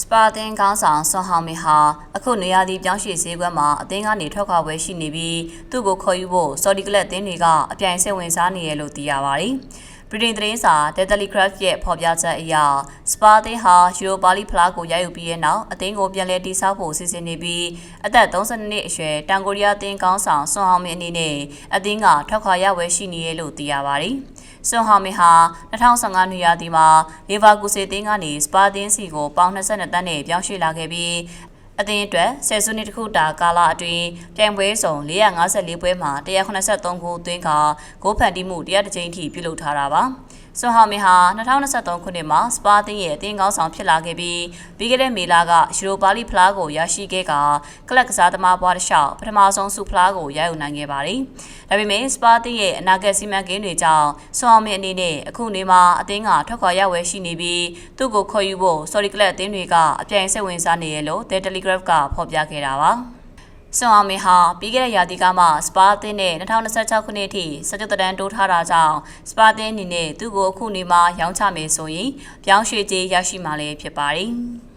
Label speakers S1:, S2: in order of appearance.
S1: စပါတင်ကောင်းဆောင်ဆွန်ဟောင်မီဟာအခုနေရာဒီပြောင်းရွှေ့ဈေးကွက်မှာအသင်းကနေထွက်ခွာပွဲရှိနေပြီးသူ့ကိုခေါ်ယူဖို့ဆော်ဒီကလပ်အသင်းတွေကအပြိုင်စိတ်ဝင်စားနေရလို့သိရပါတယ်။ဗြိတိန်သတင်းစာ The Telegraph ရဲ့ဖော်ပြချက်အရစပါတင်ဟာယူရိုပါလီဖလားကိုရယူပြီးတဲ့နောက်အသင်းကိုပြန်လည်တည်ဆောက်ဖို့စီစဉ်နေပြီးအသက်32နှစ်အရွယ်တန်ကိုရီးယားအသင်းကောင်းဆောင်ဆွန်ဟောင်မီအနေနဲ့အသင်းကထွက်ခွာရပွဲရှိနေရလို့သိရပါတယ်။ ဆွန်ဟောင်မီဟာ2015နှစ်ရာသီမှာလီဗာကူစီတင်းကနေစပါတင်းစီကိုပေါင်22တန်းနဲ့ပြောင်းရွှေ့လာခဲ့ပြီးအသင်းအတွက်ဆယ်စုနှစ်တစ်ခုတာကာလအတွင်းပြိုင်ပွဲစုံ454ပွဲမှာ183ဂိုးသွင်းကာဂိုးဖန်တီးမှု100ကြိမ်ထိပြုလုပ်ထားတာပါ။ ဆွန်ဟောင်မီဟာ2023ခုနှစ်မှာစပါတင်းရဲ့အသင်းကောင်းဆောင်ဖြစ်လာခဲ့ပြီးပြီးခဲ့တဲ့မေလကယူရိုပါလီဖလားကိုရရှိခဲ့ကကလပ်ကစားသမားဘွားတစ်လျှောက်ပထမဆုံးဆုဖလားကိုရယူနိုင်ခဲ့ပါတယ်။ဒါပေမဲ့စပါတင်းရဲ့အနာဂတ်စီမံကိန်းတွေကြောင့်ဆွန်ဟောင်မီအနေနဲ့အခုနေမှာအသင်းကထွက်ခွာရဝယ်ရှိနေပြီးသူ့ကိုခေါ်ယူဖို့ဆော်ရီကလပ်အသင်းတွေကအပြိုင်စိတ်ဝင်စားနေရလို့ The Telegraph ကဖော်ပြခဲ့တာပါ။ ဆွန်အောင်မီဟာပြီးခဲ့တဲ့ရာသီကမှစပါသင်းနဲ့2026ခုနှစ်အထိစကြတန်းတိုးထားတာကြောင့်စပါသင်းအနေနဲ့သူ့ကိုအခုနေမှာရောင်းချမယ်ဆိုရင်ပြောင်းရွှေ့ကြေးရရှိမှာလည်းဖြစ်ပါတယ်။